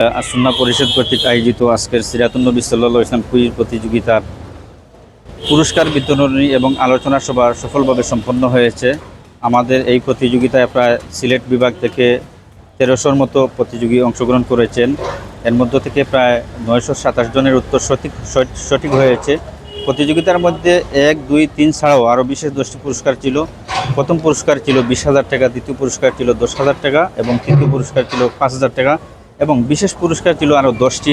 আসন্না পরিষদ কর্তৃক আয়োজিত আজকের সিরাতুন্নবী সাল্লাহ ইসলাম কুইজ প্রতিযোগিতার পুরস্কার বিতরণী এবং আলোচনা সভা সফলভাবে সম্পন্ন হয়েছে। আমাদের এই প্রতিযোগিতায় প্রায় সিলেট বিভাগ থেকে তেরোশোর মতো প্রতিযোগী অংশগ্রহণ করেছেন। এর মধ্য থেকে প্রায় নয়শো সাতাশ জনের উত্তর সঠিক সঠিক হয়েছে। প্রতিযোগিতার মধ্যে এক, দুই, তিন ছাড়াও আরও বিশেষ দশটি পুরস্কার ছিল। প্রথম পুরস্কার ছিল বিশ হাজার টাকা, দ্বিতীয় পুরস্কার ছিল দশ হাজার টাকা এবং তৃতীয় পুরস্কার ছিল পাঁচ হাজার টাকা। এবং বিশেষ পুরস্কার ছিল আরও দশটি,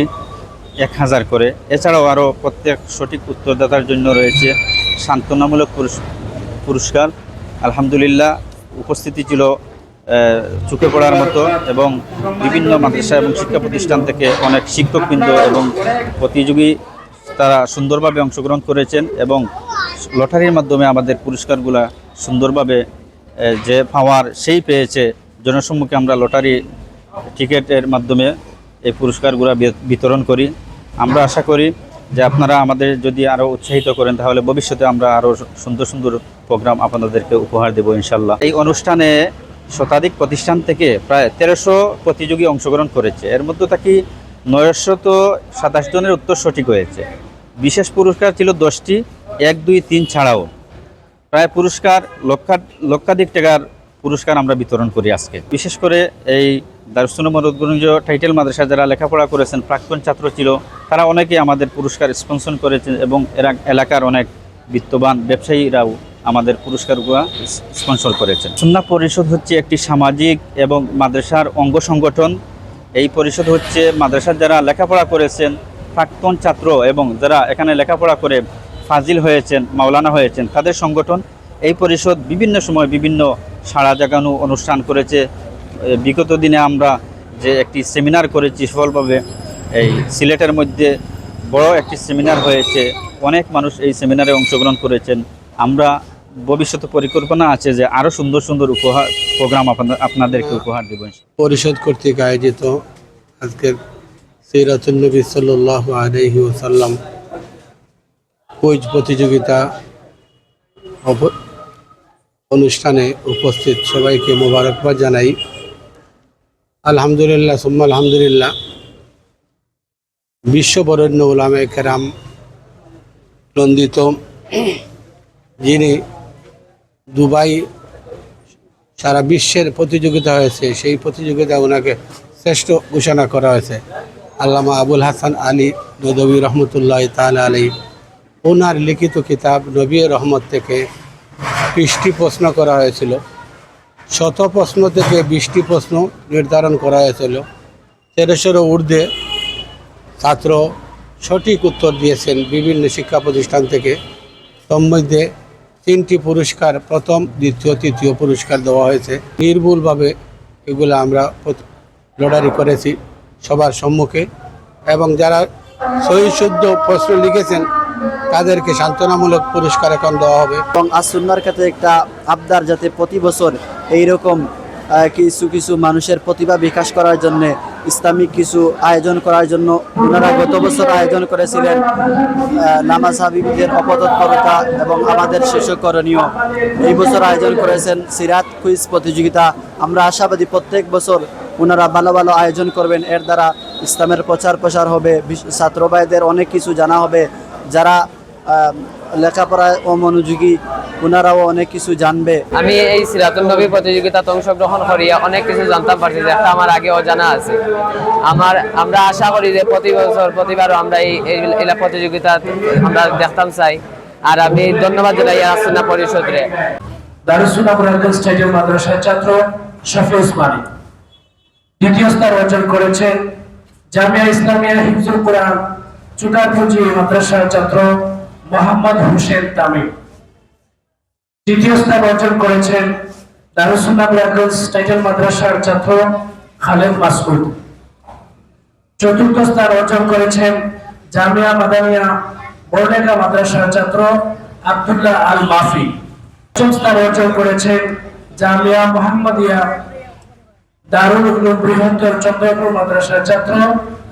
এক হাজার করে। এছাড়াও আরও প্রত্যেক সঠিক উত্তরদাতার জন্য রয়েছে সান্ত্বনামূলক পুরস্কার। আলহামদুলিল্লাহ, উপস্থিতি ছিল চোখে পড়ার মতো এবং বিভিন্ন মাদ্রাসা এবং শিক্ষা প্রতিষ্ঠান থেকে অনেক শিক্ষকবৃন্দ এবং প্রতিযোগী তারা সুন্দরভাবে অংশগ্রহণ করেছেন এবং লটারির মাধ্যমে আমাদের পুরস্কারগুলা সুন্দরভাবে যে পাওয়ার সেই পেয়েছে, জনসম্মুখে আমরা লটারি টিকেটের মাধ্যমে এই পুরস্কারগুলো বিতরণ করি। আমরা আশা করি যে আপনারা আমাদের যদি আরও উৎসাহিত করেন, তাহলে ভবিষ্যতে আমরা আরও সুন্দর সুন্দর প্রোগ্রাম আপনাদেরকে উপহার দেব ইনশাল্লাহ এই অনুষ্ঠানে শতাধিক প্রতিষ্ঠান থেকে প্রায় তেরোশো প্রতিযোগী অংশগ্রহণ করেছে। এর মধ্যে থাকি নয়শত সাতাশ জনের উত্তর সঠিক হয়েছে। বিশেষ পুরস্কার ছিল দশটি, এক, দুই, তিন ছাড়াও। প্রায় পুরস্কার লক্ষা, লক্ষাধিক টাকার পুরস্কার আমরা বিতরণ করি আজকে। বিশেষ করে এই দারুস্তুল মরদগঞ্জ টাইটেল মাদ্রাসা যারা লেখাপড়া করেছেন, প্রাক্তন ছাত্র ছিল, তারা অনেকেই আমাদের পুরস্কার স্পন্সর করেছেন এবং এরা এলাকার অনেক বিত্তবান ব্যবসায়ীরাও আমাদের পুরস্কারগুলো স্পন্সর করেছেন। সুন্না পরিষদ হচ্ছে একটি সামাজিক এবং মাদ্রাসার অঙ্গ সংগঠন। এই পরিষদ হচ্ছে মাদ্রাসার যারা লেখাপড়া করেছেন, প্রাক্তন ছাত্র এবং যারা এখানে লেখাপড়া করে ফাজিল হয়েছেন, মাওলানা হয়েছেন, তাদের সংগঠন। এই পরিষদ বিভিন্ন সময় বিভিন্ন সাড়া জাগানো অনুষ্ঠান করেছে। বিগত দিনে আমরা যে একটি সেমিনার করেছি সফলভাবে, এই সিলেটের মধ্যে বড় একটি সেমিনার হয়েছে। অনেক মানুষ এই সেমিনারে অংশগ্রহণ করেছেন। আমরা ভবিষ্যতে পরিকল্পনা আছে যে আরও সুন্দর সুন্দর উপহার, প্রোগ্রাম আপনাদের, আপনাদেরকে উপহার দেবো। পরিষদ কর্তৃক আয়োজিত আজকের সিরাতুলনবী সাল্লাহ আলহি ওসাল্লাম প্রতিযোগিতা অনুষ্ঠানে উপস্থিত সবাইকে মোবারকবাদ জানাই। আলহামদুলিল্লাহ, সুম্মা আলহামদুলিল্লাহ। বিশ্ববরেণ্য উলামে কেরাম নন্দিত যিনি দুবাই সারা বিশ্বের প্রতিযোগিতা হয়েছে, সেই প্রতিযোগিতা ওনাকে শ্রেষ্ঠ ঘোষণা করা হয়েছে। আল্লামা আবুল হাসান আলী নদবী রহমতুল্লাহ তাল আলী ওনার লিখিত কিতাব নবী রহমত থেকে বিশটি প্রশ্ন করা হয়েছিল। শত প্রশ্ন থেকে বিশটি প্রশ্ন নির্ধারণ করা হয়েছিল। তেরোশোরও ঊর্ধ্বে ছাত্র সঠিক উত্তর দিয়েছেন বিভিন্ন শিক্ষা প্রতিষ্ঠান থেকে। মধ্যে তিনটি পুরস্কার, প্রথম, দ্বিতীয়, তৃতীয় পুরস্কার দেওয়া হয়েছে। নির্ভুলভাবে এগুলো আমরা লটারি করেছি সবার সম্মুখে। এবং যারা সহি শুদ্ধ প্রশ্ন লিখেছেন তাদেরকে সান্ত্বনামূলক পুরস্কার এখন দেওয়া হবে। এবং আসুন্নার কাছে একটা আবদার যাতে প্রতি বছর এইরকম কিছু কিছু মানুষের প্রতিভা বিকাশ করার জন্য, ইসলামিক কিছু আয়োজন করার জন্য ওনারা গত বছর আয়োজন করেছিলেন নামাজ হাবিবদের অপতৎপরতা এবং আমাদের শেষ করণীয়। এই বছর আয়োজন করেছেন সিরাত কুইজ প্রতিযোগিতা। আমরা আশাবাদী প্রত্যেক বছর ওনারা ভালো ভালো আয়োজন করবেন। এর দ্বারা ইসলামের প্রচার প্রসার হবে ছাত্র ভাইদের অনেক কিছু জানা হবে। যারা লেখাপড়ায় অমনোযোগী ওনারাও অনেক কিছু জানবে। আমি এই সিরাতুল নবী প্রতিযোগিতাতে অংশগ্রহণ করিয়া অনেক কিছু জানতাম পারছি যেটা আমার আগে অজানা আছে। আমার আমরা আশা করি যে প্রতি বছর প্রতিবারও আমরা এই এই প্রতিযোগিতা আমরা দেখতাম চাই। আর আমি ধন্যবাদ জানাই আসুনা পরিষদরে। দারুসুনা মুরাক্কাল স্টেডিয়াম মাদ্রাসার ছাত্র শফি উসমানী। দ্বিতীয় স্থান অর্জন করেছে জামিয়া ইসলামিয়া হিফজুল কোরআন চুকারপুঞ্জি মাদ্রাসার ছাত্র মোহাম্মদ হোসেন তামিম। তৃতীয় স্থান অর্জন করেছেন দারুসুনা মুরাক্কাল স্টেডিয়াম মাদ্রাসার ছাত্র খালেদ মাসুদ চতুর্থ স্থান অর্জন করেছেন জামিয়া মাদানিয়া বর্ণেকা মাদ্রাসার ছাত্র আব্দুল্লাহ আল মাফি। পঞ্চম স্থান অর্জন করেছেন জামিয়া মোহাম্মদিয়া দারুল উলুম বৃহত্তর চন্দ্রপুর মাদ্রাসার ছাত্র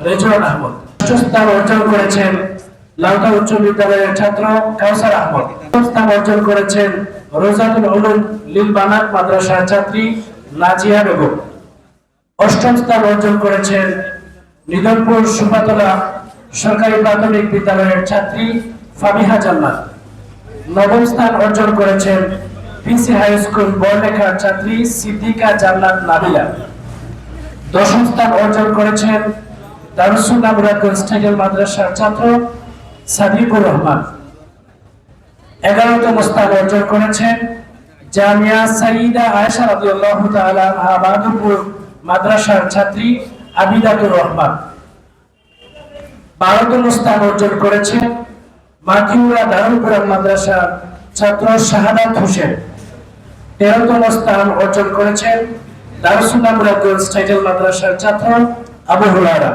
রেজওয়ান আহমদ। স্থান অর্জন করেছেন লাউতা উচ্চ বিদ্যালয়ের ছাত্র কাউসার আহমদ। স্থান অর্জন করেছেন রোজাতুল উলুম লিল বানাত মাদ্রাসার ছাত্রী নাজিয়া বেগম। অষ্টম স্থান অর্জন করেছেন নিদনপুর সুপাতলা সরকারি প্রাথমিক বিদ্যালয়ের ছাত্রী ফাবিহা জান্নাত। নবম স্থান অর্জন করেছেন পিসি হাই স্কুল বড়লেখার ছাত্রী সিদ্দিকা জান্নাত নাবিলা। দশম স্থান অর্জন করেছেন ছাত্র বারোতম স্থান অর্জন করেছেন মাথিউরা দারুল কোরআন মাদ্রাসার ছাত্র শাহাদাত হোসেন। তেরোতম স্থান অর্জন করেছেন মাদ্রাসার ছাত্র আবু হুরায়রা।